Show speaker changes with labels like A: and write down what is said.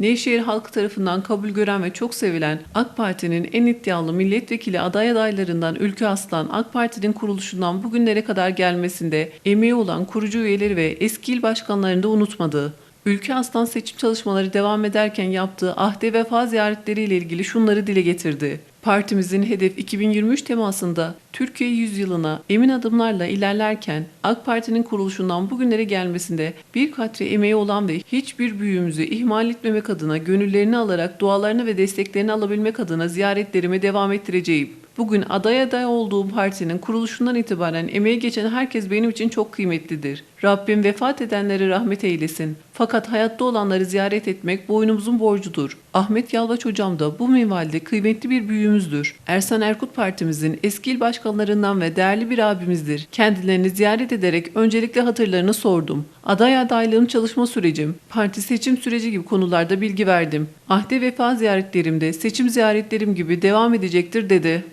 A: Nevşehir halkı tarafından kabul gören ve çok sevilen AK Parti'nin en iddialı milletvekili aday adaylarından Ülkü Aslan, AK Parti'nin kuruluşundan bugünlere kadar gelmesinde emeği olan kurucu üyeleri ve eski il başkanlarını da unutmadı. Ülke Aslan seçim çalışmaları devam ederken yaptığı ahde vefa ziyaretleriyle ilgili şunları dile getirdi. Partimizin hedef 2023 temasında Türkiye yüzyılına emin adımlarla ilerlerken AK Parti'nin kuruluşundan bugünlere gelmesinde bir katre emeği olan ve hiçbir büyüğümüzü ihmal etmemek adına gönüllerini alarak dualarını ve desteklerini alabilmek adına ziyaretlerime devam ettireceğim. Bugün aday aday olduğum partinin kuruluşundan itibaren emeği geçen herkes benim için çok kıymetlidir. Rabbim vefat edenlere rahmet eylesin. Fakat hayatta olanları ziyaret etmek boynumuzun borcudur. Ahmet Yalvaç hocam da bu minvalde kıymetli bir büyüğümüzdür. Ersan Erkut Partimizin eski il başkanlarından ve değerli bir abimizdir. Kendilerini ziyaret ederek öncelikle hatırlarını sordum. Aday adaylığım çalışma sürecim, parti seçim süreci gibi konularda bilgi verdim. Ahde vefa ziyaretlerimde seçim ziyaretlerim gibi devam edecektir dedi.